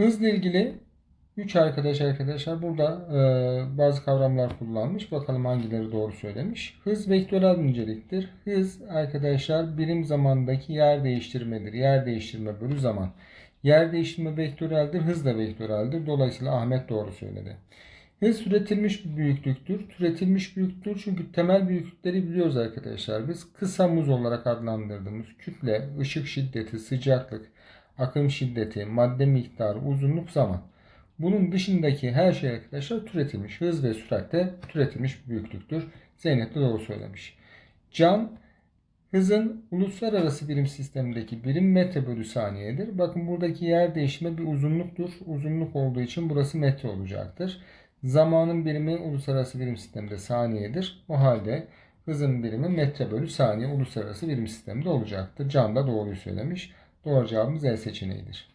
Hızla ilgili 3 arkadaş arkadaşlar burada e, bazı kavramlar kullanmış. Bakalım hangileri doğru söylemiş. Hız vektörel niceliktir. Hız arkadaşlar birim zamandaki yer değiştirmedir. Yer değiştirme bölü zaman. Yer değiştirme vektöreldir. Hız da vektöreldir. Dolayısıyla Ahmet doğru söyledi. Hız türetilmiş bir büyüklüktür. Türetilmiş büyüklüktür çünkü temel büyüklükleri biliyoruz arkadaşlar. Biz kısa muz olarak adlandırdığımız kütle, ışık şiddeti, sıcaklık, akım şiddeti, madde miktarı, uzunluk, zaman. Bunun dışındaki her şey arkadaşlar türetilmiş. Hız ve sürat de türetilmiş büyüklüktür. Zeynep de doğru söylemiş. Can hızın uluslararası birim sistemindeki birim metre bölü saniyedir. Bakın buradaki yer değişimi bir uzunluktur. Uzunluk olduğu için burası metre olacaktır. Zamanın birimi uluslararası birim sisteminde saniyedir. O halde hızın birimi metre bölü saniye uluslararası birim sisteminde olacaktır. Can da doğruyu söylemiş. Doğru cevabımız E seçeneğidir.